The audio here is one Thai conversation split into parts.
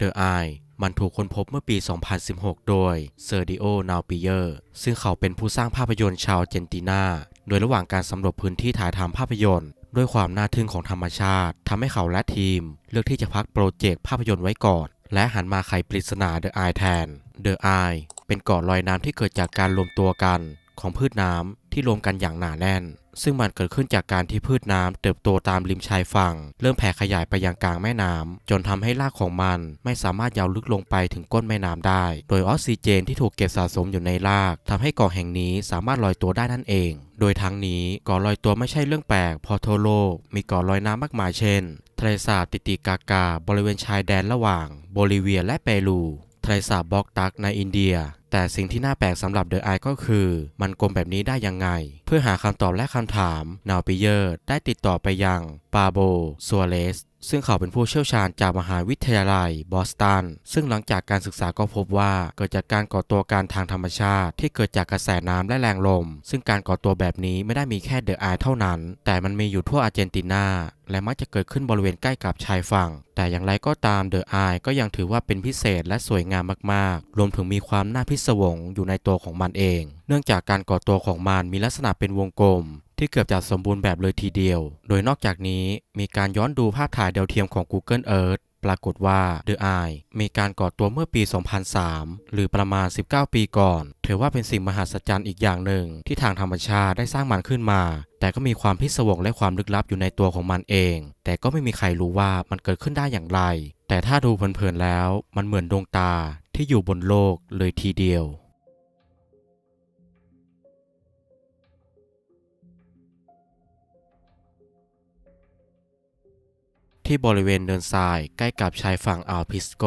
The Eye มันถูกค้นพบเมื่อปี 2016 โดยเซอร์ดิโอ นาปิเยอร์ ซึ่งเขาเป็นผู้สร้างภาพยนตร์ชาวเจนตินา โดยระหว่างการสำรวจพื้นที่ถ่ายทำภาพยนตร์ ด้วยความน่าทึ่งของธรรมชาติทำให้เขาและทีม เลือกที่จะพักโปรเจกต์ภาพยนตร์ไว้ก่อน และหันมาไขปริศนา The Eye แทน The Eye เป็นเกาะลอยน้ำที่เกิดจากการรวมตัวกันของพืชน้ำที่รวมกันอย่างหนาแน่น ซึ่งมันเกิดขึ้นจากการที่พืชน้ำเติบโตตามริมชายฝั่ง เริ่มแผ่ขยายไปยังกลางแม่น้ำจนทำให้รากของมันไม่สามารถยาวลึกลงไปถึงก้นแม่น้ำได้ โดยออกซิเจนที่ถูกเก็บสะสมอยู่ในรากทำให้เกาะแห่งนี้สามารถลอยตัวได้นั่นเอง โดยทั้งนี้เกาะลอยตัวไม่ใช่เรื่องแปลกเพอทั่วโลกมีเกาะลอยน้ำมากมายเช่นทะเลสาบติติกากา บริเวณชายแดนระหว่างโบลิเวียและเปรู ทะเลสาบบอกตักในอินเดีย แต่สิ่งที่น่าแปลกสำหรับเดอะไอก็คือ มันกลมแบบนี้ได้ยังไง เพื่อหาคำตอบและคำถาม นาวปิเยอร์ได้ติดต่อไปยังปาโบซัวเลส ซึ่งเขาเป็นผู้เชี่ยวชาญจากมหาวิทยาลัยบอสตัน ซึ่งหลังจากการศึกษาก็พบว่าเกิดจากการก่อตัวการทางธรรมชาติ ที่เกิดจากกระแสน้ำและแรงลม ซึ่งการก่อตัวแบบนี้ไม่ได้มีแค่เดอะไอเท่านั้น แต่มันมีอยู่ทั่วอาร์เจนตินา และมักจะเกิดขึ้นบริเวณใกล้กับชายฝั่ง แต่อย่างไรก็ตามเดอะไอก็ยังถือว่าเป็นพิเศษและสวยงามมากๆ รวมถึงมีความน่าพิศวงอยู่ในตัวของมันเอง เนื่องจากการก่อตัวของมันมีลักษณะเป็นวงกลม ที่เกือบจะสมบูรณ์แบบเลยทีเดียว โดยนอกจากนี้มีการย้อนดูภาพถ่ายดาวเทียมของ Google Earth ปรากฏว่า The Eye มีการก่อตัวเมื่อปี 2003 หรือประมาณ 19 ปีก่อน ถือว่าเป็นสิ่งมหัศจรรย์อีกอย่างหนึ่ง ที่ทางธรรมชาติได้สร้างมันขึ้นมา แต่ก็มีความพิศวงและความลึกลับอยู่ในตัวของมันเอง แต่ก็ไม่มีใครรู้ว่ามันเกิดขึ้นได้อย่างไร แต่ถ้าดูเพลินๆแล้ว มันเหมือนดวงตาที่อยู่บนโลกเลยทีเดียว ที่บริเวณเนินทรายใกล้กับชายฝั่งอ่าวพิสโก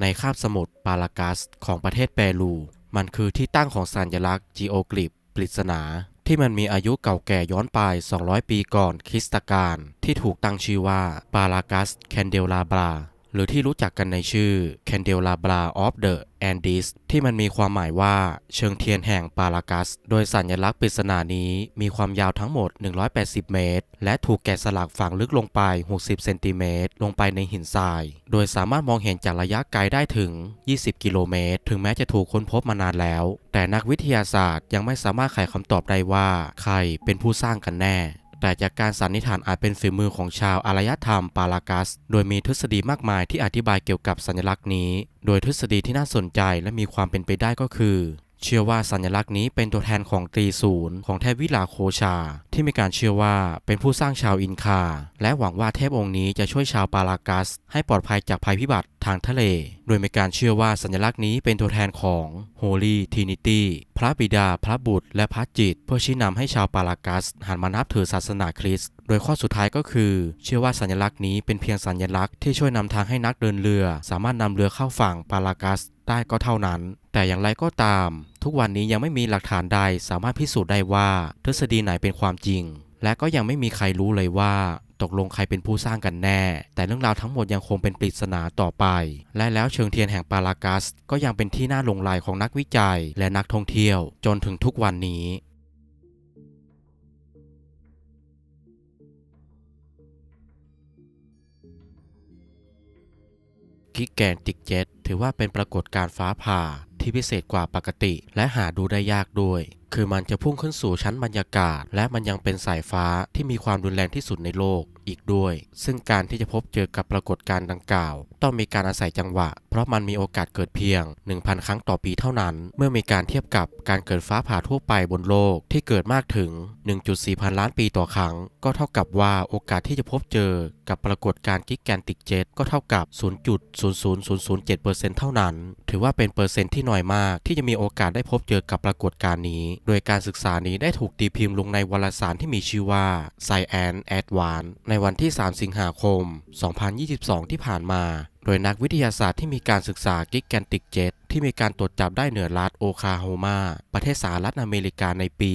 ในคาบสมุทรปาลากัสของประเทศเปรู มันคือที่ตั้งของสัญลักษณ์จีโอกลิปปริศนา ที่มันมีอายุเก่าแก่ย้อนไป 200 ปีก่อนคริสตกาลที่ถูกตั้งชื่อว่าปาลากัสแคนเดลาบราหรือที่รู้จักกันในชื่อ Candelabra of the Andes ที่มันมีความหมายว่าเชิงเทียนแห่งปาลากัส โดยสัญลักษณ์ปริศนานี้มีความยาวทั้งหมด 180 เมตร และถูกแกะสลักฝังลึกลงไป 60 เซนติเมตร ลงไปในหินทราย โดยสามารถมองเห็นจากระยะไกลได้ถึง 20 กิโลเมตร ถึงแม้จะถูกค้นพบมานานแล้ว แต่นักวิทยาศาสตร์ยังไม่สามารถไขคำตอบได้ว่า ใครเป็นผู้สร้างกันแน่ แต่จากการสันนิษฐานอาจเป็นฝีมือของชาวอารยธรรมปาลากัส โดยมีทฤษฎีมากมายที่อธิบายเกี่ยวกับสัญลักษณ์นี้ โดยทฤษฎีที่น่าสนใจและมีความเป็นไปได้ก็คือ เชื่อว่าสัญลักษณ์นี้เป็นตัวแทนของตรีศูนย์ของเทพวิลาโคชา ที่มีการเชื่อว่าเป็นผู้สร้างชาวอินคา และหวังว่าเทพองค์นี้จะช่วยชาวปาลากัส ให้ปลอดภัยจากภัยพิบัติทางทะเล โดยมีการเชื่อว่าสัญลักษณ์นี้เป็นตัวแทนของ Holy Trinity พระบิดา พระบุตร และพระจิต เพื่อชี้นำให้ชาวปาลากัส หันมานับถือศาสนาคริสต์โดยข้อสุดท้ายก็คือ เชื่อว่าสัญลักษณ์นี้เป็นเพียงสัญลักษณ์ที่ช่วยนำทางให้นักเดินเรือ สามารถนำเรือเข้าฝั่งปาลากัส ได้ก็เท่านั้น แต่อย่างไรก็ตาม ทุกวันนี้ยังไม่มีหลักฐานใดสามารถพิสูจน์ได้ว่าทฤษฎีไหนเป็นความจริง และก็ยังไม่มีใครรู้เลยว่า ตกลงใครเป็นผู้สร้างกันแน่ แต่เรื่องราวทั้งหมดยังคงเป็นปริศนาต่อไป และแล้วเชิงเทียนแห่งปารากัส ก็ยังเป็นที่น่าหลงไหลของนักวิจัย และนักท่องเที่ยว จนถึงทุกวันนี้ กิกแกนติกเจ็ตถือว่าเป็นปรากฏการณ์ฟ้าผ่าที่พิเศษกว่าปกติ และหาดูได้ยากด้วย คือมันจะพุ่งขึ้นสู่ชั้นบรรยากาศ และมันยังเป็นสายฟ้าที่มีความรุนแรงที่สุดในโลก อีกด้วย ซึ่งการที่จะพบเจอกับปรากฏการณ์ดังกล่าว ต้องมีการอาศัยจังหวะ เพราะมันมีโอกาสเกิดเพียง 1,000 ครั้งต่อปีเท่านั้น เมื่อมีการเทียบกับการเกิดฟ้าผ่าทั่วไปบนโลกที่เกิดมากถึง 1.4 พันล้านปีต่อครั้ง ก็เท่ากับว่าโอกาสที่จะพบเจอกับปรากฏการณ์กิกแกนติกเจ็ตก็เท่ากับ 0.00007%เท่านั้น ถือว่าเป็นเปอร์เซ็นต์ที่น้อยมากที่จะมีโอกาสได้พบเจอกับปรากฏการณ์นี้ โดยการศึกษานี้ได้ถูกตีพิมพ์ลงในวารสารที่มีชื่อว่า Science Advance ในวันที่ 3 สิงหาคม 2022 ที่ผ่านมา โดยนักวิทยาศาสตร์ที่มีการศึกษากิกแกนติกเจ็ตที่มีการตรวจจับได้เหนือรัฐโอคลาโฮมา ประเทศสหรัฐอเมริกาในปี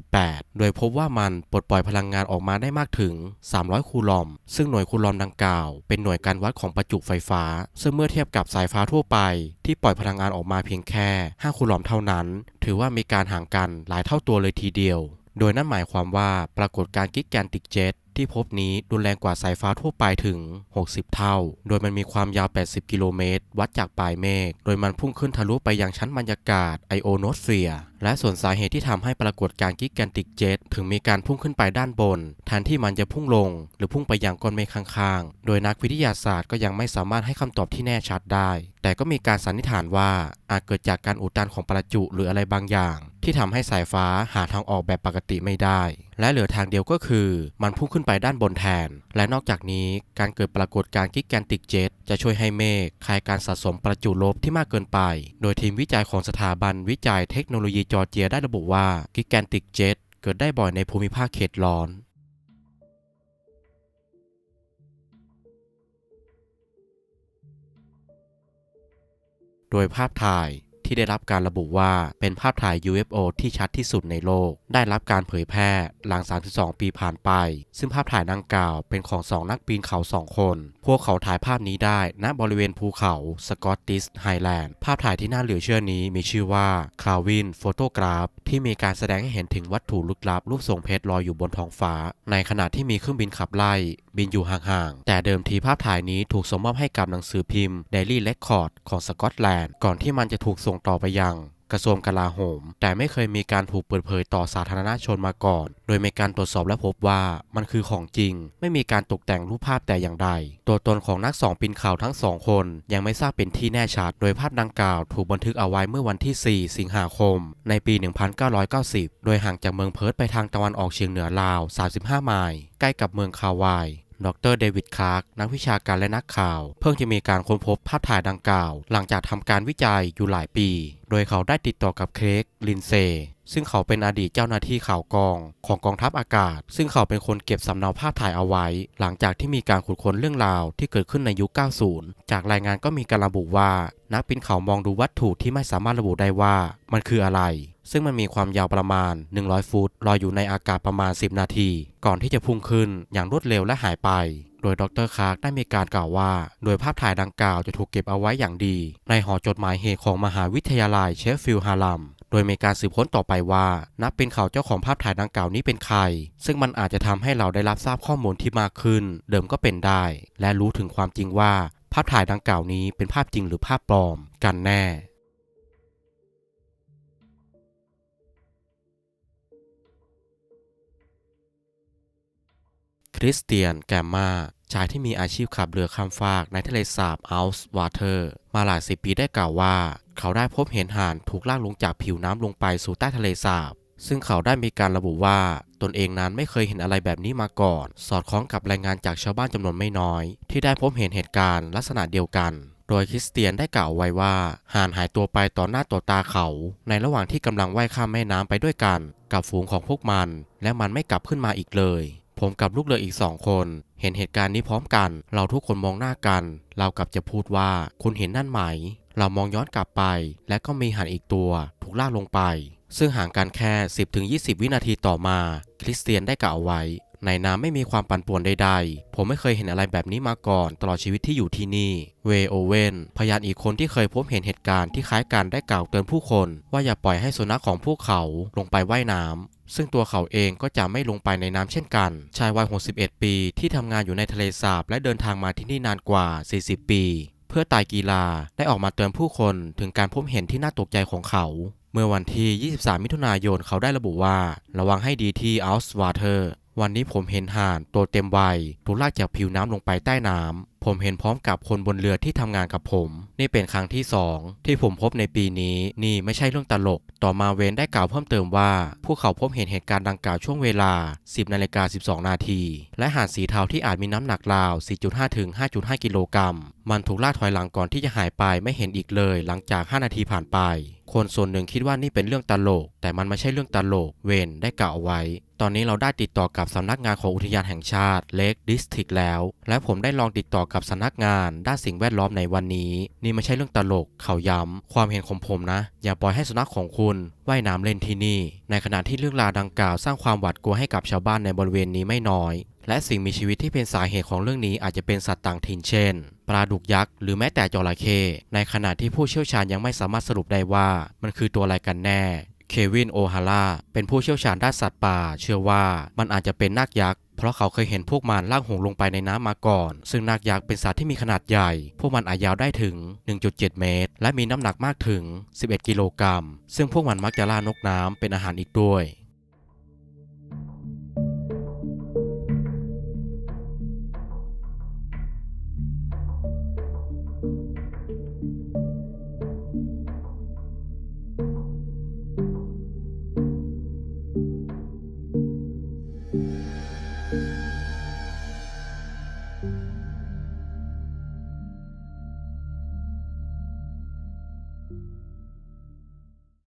2018 โดยพบว่ามันปลดปล่อยพลังงานออกมาได้มากถึง 300 คูลอม ซึ่งหน่วยคูลอมดังกล่าว เป็นหน่วยการวัดของประจุไฟฟ้า ซึ่งเมื่อเทียบกับสายฟ้าทั่วไป ที่ปล่อยพลังงานออกมาเพียงแค่ 5 คูลอมเท่านั้น ถือว่ามีการห่างกันหลายเท่าตัวเลยทีเดียว โดยนั่นหมายความว่าปรากฏการณ์กิกแกนติกเจ็ต ที่พบนี้รุนแรงกว่าสายฟ้าทั่วไปถึง 60 เท่า โดยมันมีความยาว 80 กิโลเมตร วัดจากปลายเมฆ โดยมันพุ่งขึ้นทะลุไปยังชั้นบรรยากาศไอโอโนสเฟียร์และส่วนสาเหตุที่ทำให้ปรากฏการกิกแกนติกเจ็ตถึงมีการพุ่งขึ้นไปด้านบนแทนที่มันจะพุ่งลง หรือพุ่งไปยังก้อนเมฆข้างๆ โดยนักวิทยาศาสตร์ก็ยังไม่สามารถให้คำตอบที่แน่ชัดได้ แต่ก็มีการสันนิษฐานว่าอาจเกิดจากการอุดตันของประจุหรืออะไรบางอย่าง ที่ทำให้สายฟ้าหาทางออกแบบปกติไม่ได้ และเหลือทางเดียวก็คือ มันพุ่งขึ้นไปด้านบนแทน และนอกจากนี้การเกิดปรากฏการณ์กิกแกนติกเจ็ตจะช่วยให้เมฆคลายการสะสมประจุลบที่มากเกินไป โดยทีมวิจัยของสถาบันวิจัยเทคโนโลยีจอร์เจียได้ระบุว่ากิกแกนติกเจ็ตเกิดได้บ่อยในภูมิภาคเขตร้อนโดยภาพถ่าย ที่ได้รับการระบุว่าเป็นภาพถ่าย UFO ที่ชัดที่สุดในโลก ได้รับการเผยแพร่หลัง 32 ปีผ่านไป ซึ่งภาพถ่ายดังกล่าว เป็นของสองนักปีนเขาสองคน พวกเขาถ่ายภาพนี้ได้ณบริเวณภูเขาสกอตติสไฮแลนด์ภาพถ่ายที่น่าเหลือเชื่อนี้มีชื่อว่าคลาวินโฟโตกราฟที่มีการแสดงให้เห็นถึงวัตถุลึกลับรูปทรงเพชรลอยอยู่บนท้องฟ้า ในขณะที่มีเครื่องบินขับไล่ บินอยู่ห่างๆ แต่เดิมทีภาพถ่ายนี้ถูกส่งมอบให้กับหนังสือพิมพ์ Daily Record ของสกอตแลนด์ ก่อนที่มันจะถูกส่งต่อไปยัง กระทรวงกลาโหม แต่ไม่เคยมีการถูกเปิดเผยต่อสาธารณชนมาก่อน โดยมีการตรวจสอบและพบว่ามันคือของจริง ไม่มีการตกแต่งรูปภาพแต่อย่างใด ตัวตนของนักสองปีนเขาทั้งสองคน ยังไม่ทราบเป็นที่แน่ชัด โดยภาพดังกล่าวถูกบันทึกเอาไว้เมื่อวันที่ 4 สิงหาคม ในปี 1990 โดยห่างจากเมืองเพิร์ธไปทางตะวันออกเฉียงเหนือราว 35 ไมล์ใกล้กับเมืองคาวาย ดรเดวิดคาร์กนักวิชาการและนักข่าว เพิ่งจะมีการค้นพบภาพถ่ายดังกล่าว หลังจากทำการวิจัยอยู่หลายปี โดยเขาได้ติดต่อกับเครกลินเซ ซึ่งเขาเป็นอดีตเจ้าหน้าที่ข่าวกองของกองทัพอากาศ ซึ่งเขาเป็นคนเก็บสำเนาภาพถ่ายเอาไว้ หลังจากที่มีการขุดค้นเรื่องราวที่เกิดขึ้นในยุค 90 จากรายงานก็มีการระบุว่า นักปีนเขามองดูวัตถุที่ไม่สามารถระบุได้ว่ามันคืออะไร ซึ่งมันมีความยาวประมาณ 100 ฟุตลอยอยู่ในอากาศประมาณ 10 นาที ก่อนที่จะพุ่งขึ้นอย่างรวดเร็วและหายไปโดยดรคาร์กได้มีการกล่าวว่า โดยภาพถ่ายดังกล่าวจะถูกเก็บเอาไว้อย่างดี ในหอจดหมายเหตุของมหาวิทยาลัยเชฟฟิลด์ฮาลัม โดยมีการสืบค้นต่อไปว่า นักเป็นเขาวเจ้าของภาพถ่ายดังกล่าวนี้เป็นใคร ซึ่งมันอาจจะทำให้เราได้รับทราบข้อมูลที่มากขึ้น เดิมก็เป็นได้ และรู้ถึงความจริงว่า ภาพถ่ายดังกล่าวนี้เป็นภาพจริงหรือภาพปลอม กันแน่คริสเตียนแกมมา ชายที่มีอาชีพขับเรือข้ามฟากในทะเลสาบอัลส์วาเตอร์มาหลายสิบปีได้กล่าวว่า เขาได้พบเห็นห่านถูกลากลงจากผิวน้ำลงไปสู่ใต้ทะเลสาบ ซึ่งเขาได้มีการระบุว่าตนเองนั้นไม่เคยเห็นอะไรแบบนี้มาก่อน สอดคล้องกับรายงานจากชาวบ้านจำนวนไม่น้อย ที่ได้พบเห็นเหตุการณ์ลักษณะเดียวกัน โดยคริสเตียนได้กล่าวไว้ว่าห่านหายตัวไปต่อหน้าต่อตาเขา ในระหว่างที่กำลังว่ายข้ามแม่น้ำไปด้วยกัน กับฝูงของพวกมัน และมันไม่กลับขึ้นมาอีกเลย ผมกับลูกเรืออีกสองคน เห็นเหตุการณ์นี้พร้อมกัน เราทุกคนมองหน้ากัน เรากลับจะพูดว่าคุณเห็นนั่นไหม เรามองย้อนกลับไป และก็มีหันอีกตัวถูกลากลงไป ซึ่งห่างกันแค่ 10-20 วินาทีต่อมา คริสเตียนได้กล่าวไว้ ในน้ำไม่มีความปั่นป่วนใดๆ ผมไม่เคยเห็นอะไรแบบนี้มาก่อน ตลอดชีวิตที่อยู่ที่นี่ เวโอเวนพยานอีกคนที่เคยพบเห็นเหตุการณ์ที่คล้ายกันได้กล่าวเตือนผู้คน ว่าอย่าปล่อยให้สุนัขของพวกเขาลงไปว่ายน้ำ ซึ่งตัวเขาเองก็จะไม่ลงไปในน้ำเช่นกัน ชายวัย 61 ปี ที่ทำงานอยู่ในทะเลสาบและเดินทางมาที่นี่นานกว่า 40 ปี เพื่อตายกีฬาได้ออกมาเตือนผู้คนถึงการพบเห็นที่น่าตกใจของเขาเมื่อวันที่ 23 มิถุนายน เขาได้ระบุว่า ระวังให้ดีที่อัลส์วาเตอร์ วันนี้ผมเห็นห่านตัวเต็มวัยถูกลากจากผิวน้ำลงไปใต้น้ำ ผมเห็นพร้อมกับคนบนเรือที่ทำงานกับผม นี่เป็นครั้งที่สองที่ผมพบในปีนี้นี่ไม่ใช่เรื่องตลก ต่อมาเวนได้กล่าวเพิ่มเติมว่า พวกเขาพบเห็นเหตุการณ์ดังกล่าวช่วงเวลา 10นาฬิกา12 นาที และหานสีเทาที่อาจมีน้ำหนักราว 4.5 ถึง 5.5 กิโลกรัม มันถูกลากถอยหลังก่อนที่จะหายไปไม่เห็นอีกเลย หลังจาก 5 นาทีผ่านไป คนส่วนหนึ่งคิดว่านี่เป็นเรื่องตลก แต่มันไม่ใช่เรื่องตลก เวนได้กล่าวเอาไว้ตอนนี้เราได้ติดต่อกับสำนักงานของอุทยานแห่งชาติเล็กดิสทิกแล้ว และผมได้ลองติดต่อกับับสำนักงานด้านสิ่งแวดล้อมในวันนี้ นี่ไม่ใช่เรื่องตลกเขาย้ำความเห็นของผมนะ อย่าปล่อยให้สุนัขของคุณว่ายน้ำเล่นที่นี่ ในขณะที่เรื่องราวดังกล่าวสร้างความหวาดกลัวให้กับชาวบ้านในบริเวณนี้ไม่น้อย และสิ่งมีชีวิตที่เป็นสาเหตุของเรื่องนี้อาจจะเป็นสัตว์ต่างถิ่นเช่นปลาดุกยักษ์หรือแม้แต่จระเข้ในขณะที่ผู้เชี่ยวชาญยังไม่สามารถสรุปได้ว่ามันคือตัวอะไรกันแน่เควินโอฮาร่าเป็นผู้เชี่ยวชาญด้านสัตว์ป่า เชื่อว่ามันอาจจะเป็นนาคยักษ์ เพราะเขาเคยเห็นพวกมันล่างหงลงไปในน้ำมาก่อน ซึ่งนาคยักษ์เป็นสัตว์ที่มีขนาดใหญ่ พวกมันอาจยาวได้ถึง 1.7 เมตร และมีน้ำหนักมากถึง 11 กิโลกรัม ซึ่งพวกมันมักจะล่านกน้ำเป็นอาหารอีกด้วย